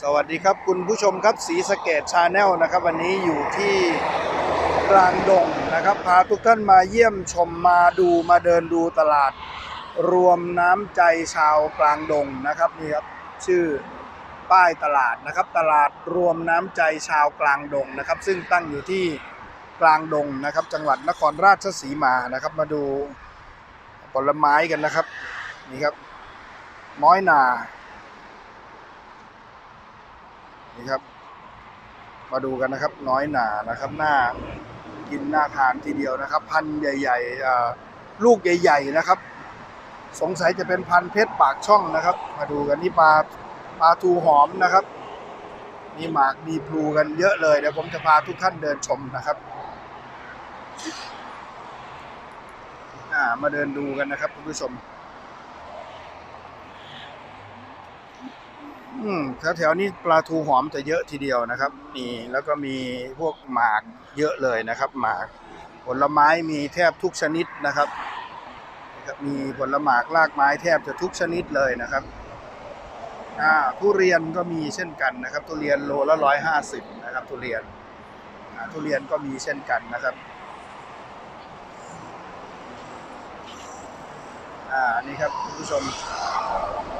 สวัสดีครับคุณผู้ชมครับสีสเกตชาแนลนะครับ วันนี้อยู่ที่กลางดงนะครับ พาทุกท่านมาเยี่ยมชมมาดูมาเดินดูตลาด รวมน้ำใจชาวกลางดงนะครับนี่ครับชื่อป้ายตลาดนะครับ ตลาดรวมน้ำใจชาวกลางดงนะครับ ซึ่งตั้งอยู่ที่กลางดงนะครับ จังหวัดนครราชสีมานะครับ มาดูผลไม้กันนะครับนี่ครับ น้อยนา นี่ครับ มาดูกันนะครับ น้อยหนานะครับ หน้ากินหน้าทานทีเดียวนะครับ พันธุ์ใหญ่ๆอ่ลูกใหญ่ ๆนะครับ สงสัยจะเป็นพันธุ์เพชรปากช่องนะครับ มาดูกันนี่ปลาปลาทูหอมนะครับมีหมากมีพลูกันเยอะเลยเดี๋ยวผมจะพาทุกท่านเดินชมนะครับมาเดินดูกันนะครับคุณผู้ชม อืมแถวๆนี้ปลาทูหอมจะเยอะทีเดียวนะครับ นี่แล้วก็มีพวกหมากเยอะเลยนะครับ หมาก ผลไม้มีแทบทุกชนิดนะครับ มีผลหมากรากไม้แทบจะทุกชนิดเลยนะครับอ่าทุเรียนก็มีเช่นกันนะครับ ทุเรียนโลละร้อยห้าสิบนะครับทุเรียนทุเรียนก็มีเช่นกันนะครับอ่านี่ครับคุณผู้ชม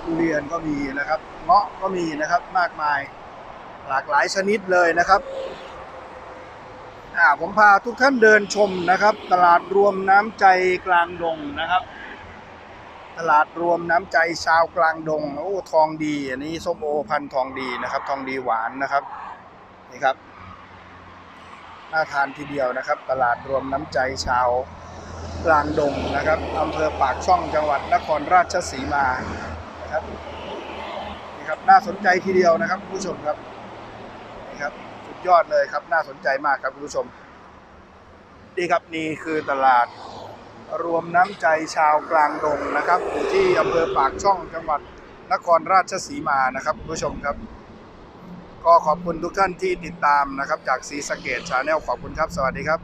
ทุเรียนก็มีนะครับเงาะก็มีนะครับมากมายหลากหลายชนิดเลยนะครับอ่าผมพาทุกท่านเดินชมนะครับ ตลาดรวมน้ำใจกลางดงนะครับ ตลาดรวมน้ำใจชาวกลางดงโอ้ทองดีอันนี้ส้มโอพันทองดีนะครับ ทองดีหวานนะครับนี่ครับน่าทานทีเดียวนะครับ ตลาดรวมน้ำใจชาวกลางดงนะครับอำเภอปากช่องจังหวัดนครราชสีมา ครับนี่ครับน่าสนใจทีเดียวนะครับคุณผู้ชมครับนี่ครับสุดยอดเลยครับน่าสนใจมากครับคุณผู้ชมนี่ครับนี่คือตลาดรวมน้ำใจชาวกลางดงนะครับอยู่ที่อำเภอปากช่องจังหวัดนครราชสีมานะครับคุณผู้ชมครับ ก็ขอบคุณทุกท่านที่ติดตามนะครับ จากสีสเกตชาแนลขอบคุณครับ สวัสดีครับ